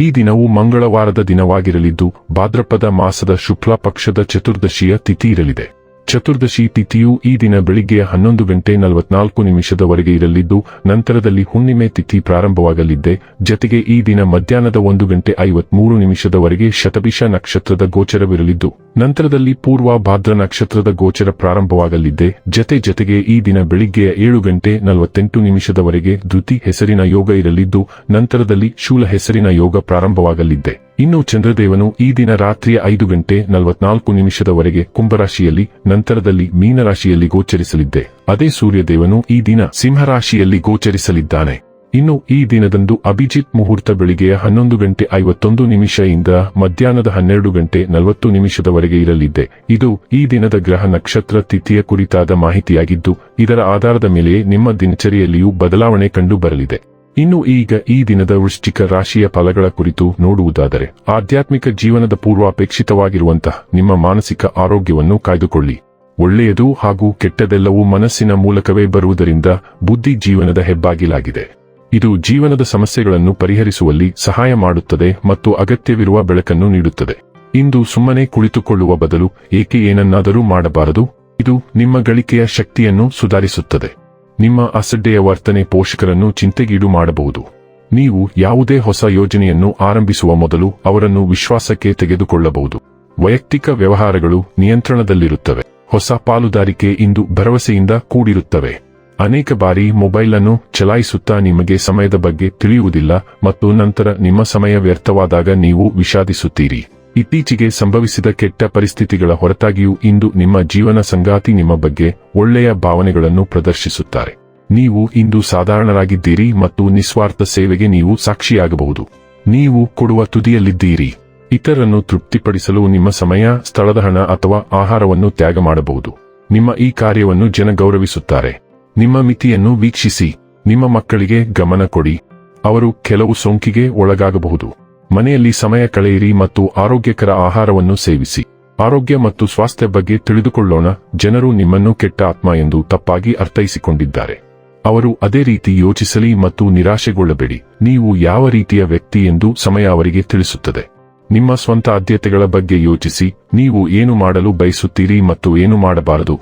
ಈ ದಿನವು ಮಂಗಳವಾರದ ದಿನವಾಗಿರಲಿದ್ದು ಭಾದ್ರಪದ ಮಾಸದ ಶುಕ್ಲ ಪಕ್ಷದ ಚತುರ್ದಶಿಯ ತಿಥಿ ಇರಲಿದೆ. ಚತುರ್ದಶಿ ತಿಥಿಯು ಈ ದಿನ ಬೆಳಿಗ್ಗೆ ಹನ್ನೊಂದು ಗಂಟೆ ನಲವತ್ನಾಲ್ಕು ನಿಮಿಷದವರೆಗೆ ಇರಲಿದ್ದು, ನಂತರದಲ್ಲಿ ಹುಣ್ಣಿಮೆ ತಿಥಿ ಪ್ರಾರಂಭವಾಗಲಿದ್ದೆ. ಜತೆಗೆ ಈ ದಿನ ಮಧ್ಯಾಹ್ನದ ಒಂದು ಗಂಟೆ ಐವತ್ಮೂರು ನಿಮಿಷದವರೆಗೆ ಶತಭಿಷ ನಕ್ಷತ್ರದ ಗೋಚರವಿರಲಿದ್ದು, ನಂತರದಲ್ಲಿ ಪೂರ್ವ ಭಾದ್ರ ನಕ್ಷತ್ರದ ಗೋಚರ ಪ್ರಾರಂಭವಾಗಲಿದ್ದೆ. ಜತೆ ಜತೆಗೆ ಈ ದಿನ ಬೆಳಿಗ್ಗೆಯ ಏಳು ಗಂಟೆ ನಲವತ್ತೆಂಟು ನಿಮಿಷದವರೆಗೆ ಧೃತಿ ಹೆಸರಿನ ಯೋಗ ಇರಲಿದ್ದು, ನಂತರದಲ್ಲಿ ಶೂಲ ಹೆಸರಿನ ಯೋಗ ಪ್ರಾರಂಭವಾಗಲಿದ್ದೆ. ಇನ್ನು ಚಂದ್ರದೇವನು ಈ ದಿನ ರಾತ್ರಿಯ ಐದು ಗಂಟೆ ನಲವತ್ನಾಲ್ಕು ನಿಮಿಷದವರೆಗೆ ಕುಂಭರಾಶಿಯಲ್ಲಿ, ನಂತರದಲ್ಲಿ ಮೀನರಾಶಿಯಲ್ಲಿ ಗೋಚರಿಸಲಿದ್ದೆ. ಅದೇ ಸೂರ್ಯದೇವನು ಈ ದಿನ ಸಿಂಹರಾಶಿಯಲ್ಲಿ ಗೋಚರಿಸಲಿದ್ದಾನೆ. ಇನ್ನು ಈ ದಿನದಂದು ಅಭಿಜಿತ್ ಮುಹೂರ್ತ ಬೆಳಿಗ್ಗೆಯ ಹನ್ನೊಂದು ಗಂಟೆ ಐವತ್ತೊಂದು ನಿಮಿಷದಿಂದ ಮಧ್ಯಾಹ್ನದ ಹನ್ನೆರಡು ಗಂಟೆ ನಲವತ್ತು ನಿಮಿಷದವರೆಗೆ ಇರಲಿದ್ದೆ. ಇದು ಈ ದಿನದ ಗ್ರಹ ನಕ್ಷತ್ರ ತಿಥಿಯ ಕುರಿತಾದ ಮಾಹಿತಿಯಾಗಿದ್ದು, ಇದರ ಆಧಾರದ ಮೇಲೆ ನಿಮ್ಮ ದಿನಚರಿಯಲ್ಲಿಯೂ ಬದಲಾವಣೆ ಕಂಡು ಬರಲಿದೆ. ಇನ್ನು ಈಗ ಈ ದಿನದ ವೃಶ್ಚಿಕ ರಾಶಿಯ ಫಲಗಳ ಕುರಿತು ನೋಡುವುದಾದರೆ, ಆಧ್ಯಾತ್ಮಿಕ ಜೀವನದ ಪೂರ್ವಾಪೇಕ್ಷಿತವಾಗಿರುವಂತಹ ನಿಮ್ಮ ಮಾನಸಿಕ ಆರೋಗ್ಯವನ್ನು ಕಾಯ್ದುಕೊಳ್ಳಿ. ಒಳ್ಳೆಯದು ಹಾಗೂ ಕೆಟ್ಟದೆಲ್ಲವೂ ಮನಸ್ಸಿನ ಮೂಲಕವೇ ಬರುವುದರಿಂದ ಬುದ್ಧಿ ಜೀವನದ ಹೆಬ್ಬಾಗಿಲಾಗಿದೆ. ಇದು ಜೀವನದ ಸಮಸ್ಯೆಗಳನ್ನು ಪರಿಹರಿಸುವಲ್ಲಿ ಸಹಾಯ ಮಾಡುತ್ತದೆ ಮತ್ತು ಅಗತ್ಯವಿರುವ ಬೆಳಕನ್ನು ನೀಡುತ್ತದೆ. ಇಂದು ಸುಮ್ಮನೆ ಕುಳಿತುಕೊಳ್ಳುವ ಬದಲು ಏಕೆ ಏನನ್ನಾದರೂ ಮಾಡಬಾರದು? ಇದು ನಿಮ್ಮ ಗಳಿಕೆಯ ಶಕ್ತಿಯನ್ನು ಸುಧಾರಿಸುತ್ತದೆ. ನಿಮ್ಮ ಅಸಡ್ಡೆಯ ವರ್ತನೆ ಪೋಷಕರನ್ನು ಚಿಂತೆಗೀಡು ಮಾಡಬಹುದು. ನೀವು ಯಾವುದೇ ಹೊಸ ಯೋಜನೆಯನ್ನು ಆರಂಭಿಸುವ ಮೊದಲು ಅವರನ್ನು ವಿಶ್ವಾಸಕ್ಕೆ ತೆಗೆದುಕೊಳ್ಳಬಹುದು. ವೈಯಕ್ತಿಕ ವ್ಯವಹಾರಗಳು ನಿಯಂತ್ರಣದಲ್ಲಿರುತ್ತವೆ. ಹೊಸ ಪಾಲುದಾರಿಕೆ ಇಂದು ಭರವಸೆಯಿಂದ ಕೂಡಿರುತ್ತವೆ. ಅನೇಕ ಬಾರಿ ಮೊಬೈಲ್ ಅನ್ನು ಚಲಾಯಿಸುತ್ತಾ ನಿಮಗೆ ಸಮಯದ ಬಗ್ಗೆ ತಿಳಿಯುವುದಿಲ್ಲ ಮತ್ತು ನಂತರ ನಿಮ್ಮ ಸಮಯ ವ್ಯರ್ಥವಾದಾಗ ನೀವು ವಿಷಾದಿಸುತ್ತೀರಿ. ಇತ್ತೀಚೆಗೆ ಸಂಭವಿಸಿದ ಕೆಟ್ಟ ಪರಿಸ್ಥಿತಿಗಳ ಹೊರತಾಗಿಯೂ ಇಂದು ನಿಮ್ಮ ಜೀವನ ಸಂಗಾತಿ ನಿಮ್ಮ ಬಗ್ಗೆ ಒಳ್ಳೆಯ ಭಾವನೆಗಳನ್ನು ಪ್ರದರ್ಶಿಸುತ್ತಾರೆ. ನೀವು ಇಂದು ಸಾಧಾರಣರಾಗಿದ್ದೀರಿ ಮತ್ತು ನಿಸ್ವಾರ್ಥ ಸೇವೆಗೆ ನೀವು ಸಾಕ್ಷಿಯಾಗಬಹುದು. ನೀವು ಕೊಡುವ ತುದಿಯಲ್ಲಿದ್ದೀರಿ. ಇತರನ್ನು ತೃಪ್ತಿಪಡಿಸಲು ನಿಮ್ಮ ಸಮಯ, ಸ್ಥಳದ ಹಣ ಅಥವಾ ಆಹಾರವನ್ನು ತ್ಯಾಗ ಮಾಡಬಹುದು. ನಿಮ್ಮ ಈ ಕಾರ್ಯವನ್ನು ಜನ ಗೌರವಿಸುತ್ತಾರೆ. ನಿಮ್ಮ ಮಿತಿಯನ್ನು ವೀಕ್ಷಿಸಿ. ನಿಮ್ಮ ಮಕ್ಕಳಿಗೆ ಗಮನ ಕೊಡಿ. ಅವರು ಕೆಲವು ಸೋಂಕಿಗೆ ಒಳಗಾಗಬಹುದು. ಮನೆಯಲ್ಲಿ ಸಮಯ ಕಳೆಯಿರಿ ಮತ್ತು ಆರೋಗ್ಯಕರ ಆಹಾರವನ್ನು ಸೇವಿಸಿ. ಆರೋಗ್ಯ ಮತ್ತು ಸ್ವಾಸ್ಥ್ಯ ಬಗ್ಗೆ ತಿಳಿದುಕೊಳ್ಳೋಣ, ಜನರು ನಿಮ್ಮನ್ನು ಕೆಟ್ಟ ಆತ್ಮ ಎಂದು ತಪ್ಪಾಗಿ ಅರ್ಥೈಸಿಕೊಂಡಿದ್ದಾರೆ. ಅವರು ಅದೇ ರೀತಿ ಯೋಚಿಸಲಿ ಮತ್ತು ನಿರಾಶೆಗೊಳ್ಳಬೇಡಿ, ನೀವು ಯಾವ ರೀತಿಯ ವ್ಯಕ್ತಿ ಎಂದು ಸಮಯ ಅವರಿಗೆ ತಿಳಿಸುತ್ತದೆ. ನಿಮ್ಮ ಸ್ವಂತ ಆದ್ಯತೆಗಳ ಬಗ್ಗೆ ಯೋಚಿಸಿ, ನೀವು ಏನು ಮಾಡಲು ಬಯಸುತ್ತೀರಿ ಮತ್ತು ಏನು ಮಾಡಬಾರದು?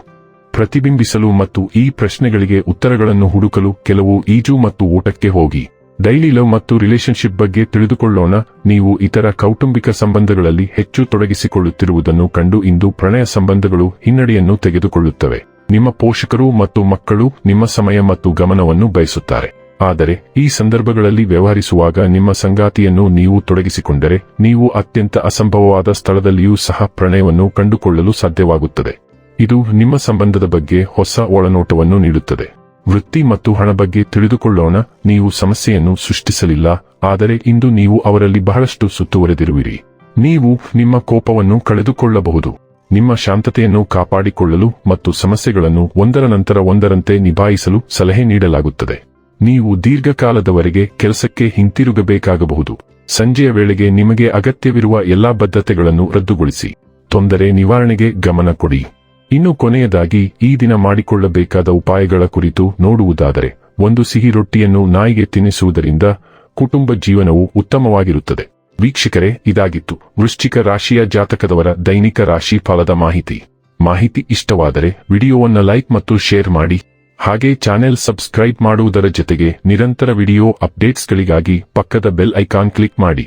ಪ್ರತಿಬಿಂಬಿಸಲು ಮತ್ತು ಈ ಪ್ರಶ್ನೆಗಳಿಗೆ ಉತ್ತರಗಳನ್ನು ಹುಡುಕಲು ಕೆಲವು ಈಜು ಮತ್ತು ಊಟಕ್ಕೆ ಹೋಗಿ. ಡೈಲಿ ಲವ್ ಮತ್ತು ರಿಲೇಶನ್ಶಿಪ್ ಬಗ್ಗೆ ತಿಳಿದುಕೊಳ್ಳೋಣ. ನೀವು ಇತರ ಕೌಟುಂಬಿಕ ಸಂಬಂಧಗಳಲ್ಲಿ ಹೆಚ್ಚು ತೊಡಗಿಸಿಕೊಳ್ಳುತ್ತಿರುವುದನ್ನು ಕಂಡು ಇಂದು ಪ್ರಣಯ ಸಂಬಂಧಗಳು ಹಿನ್ನಡೆಯನ್ನು ತೆಗೆದುಕೊಳ್ಳುತ್ತವೆ. ನಿಮ್ಮ ಪೋಷಕರು ಮತ್ತು ಮಕ್ಕಳು ನಿಮ್ಮ ಸಮಯ ಮತ್ತು ಗಮನವನ್ನು ಬಯಸುತ್ತಾರೆ. ಆದರೆ, ಈ ಸಂದರ್ಭಗಳಲ್ಲಿ ವ್ಯವಹರಿಸುವಾಗ ನಿಮ್ಮ ಸಂಗಾತಿಯನ್ನು ನೀವು ತೊಡಗಿಸಿಕೊಂಡರೆ, ನೀವು ಅತ್ಯಂತ ಅಸಂಭವವಾದ ಸ್ಥಳದಲ್ಲಿಯೂ ಸಹ ಪ್ರಣಯವನ್ನು ಕಂಡುಕೊಳ್ಳಲು ಸಾಧ್ಯವಾಗುತ್ತದೆ. ಇದು ನಿಮ್ಮ ಸಂಬಂಧದ ಬಗ್ಗೆ ಹೊಸ ಒಳನೋಟವನ್ನು ನೀಡುತ್ತದೆ. ವೃತ್ತಿ ಮತ್ತು ಹಣ ಬಗ್ಗೆ ತಿಳಿದುಕೊಳ್ಳೋಣ. ನೀವು ಸಮಸ್ಯೆಯನ್ನು ಸೃಷ್ಟಿಸಲಿಲ್ಲ, ಆದರೆ ಇಂದು ನೀವು ಅವರಲ್ಲಿ ಬಹಳಷ್ಟು ಸುತ್ತುವರೆದಿರುವಿರಿ. ನೀವು ನಿಮ್ಮ ಕೋಪವನ್ನು ಕಳೆದುಕೊಳ್ಳಬಹುದು. ನಿಮ್ಮ ಶಾಂತತೆಯನ್ನು ಕಾಪಾಡಿಕೊಳ್ಳಲು ಮತ್ತು ಸಮಸ್ಯೆಗಳನ್ನು ಒಂದರ ನಂತರ ಒಂದರಂತೆ ನಿಭಾಯಿಸಲು ಸಲಹೆ ನೀಡಲಾಗುತ್ತದೆ. ನೀವು ದೀರ್ಘಕಾಲದವರೆಗೆ ಕೆಲಸಕ್ಕೆ ಹಿಂತಿರುಗಬೇಕಾಗಬಹುದು. ಸಂಜೆಯ ವೇಳೆಗೆ ನಿಮಗೆ ಅಗತ್ಯವಿರುವ ಎಲ್ಲಾ ಬದ್ಧತೆಗಳನ್ನು ರದ್ದುಗೊಳಿಸಿ. ತೊಂದರೆ ನಿವಾರಣೆಗೆ ಗಮನ ಕೊಡಿ. ಇನ್ನು ಕೊನೆಯದಾಗಿ ಈ ದಿನ ಮಾಡಿಕೊಳ್ಳಬೇಕಾದ ಉಪಾಯಗಳ ಕುರಿತು ನೋಡುವುದಾದರೆ, ಒಂದು ಸಿಹಿ ರೊಟ್ಟಿಯನ್ನು ನಾಯಿಗೆ ತಿನ್ನಿಸುವುದರಿಂದ ಕುಟುಂಬ ಜೀವನವು ಉತ್ತಮವಾಗಿರುತ್ತದೆ. ವೀಕ್ಷಕರೇ, ಇದಾಗಿತ್ತು ವೃಶ್ಚಿಕ ರಾಶಿಯ ಜಾತಕದವರ ದೈನಿಕ ರಾಶಿ ಫಲದ ಮಾಹಿತಿ. ಮಾಹಿತಿ ಇಷ್ಟವಾದರೆ ವಿಡಿಯೋವನ್ನು ಲೈಕ್ ಮತ್ತು ಶೇರ್ ಮಾಡಿ. ಹಾಗೆ ಚಾನೆಲ್ ಸಬ್ಸ್ಕ್ರೈಬ್ ಮಾಡುವುದರ ಜೊತೆಗೆ ನಿರಂತರ ವಿಡಿಯೋ ಅಪ್ಡೇಟ್ಸ್ಗಳಿಗಾಗಿ ಪಕ್ಕದ ಬೆಲ್ ಐಕಾನ್ ಕ್ಲಿಕ್ ಮಾಡಿ.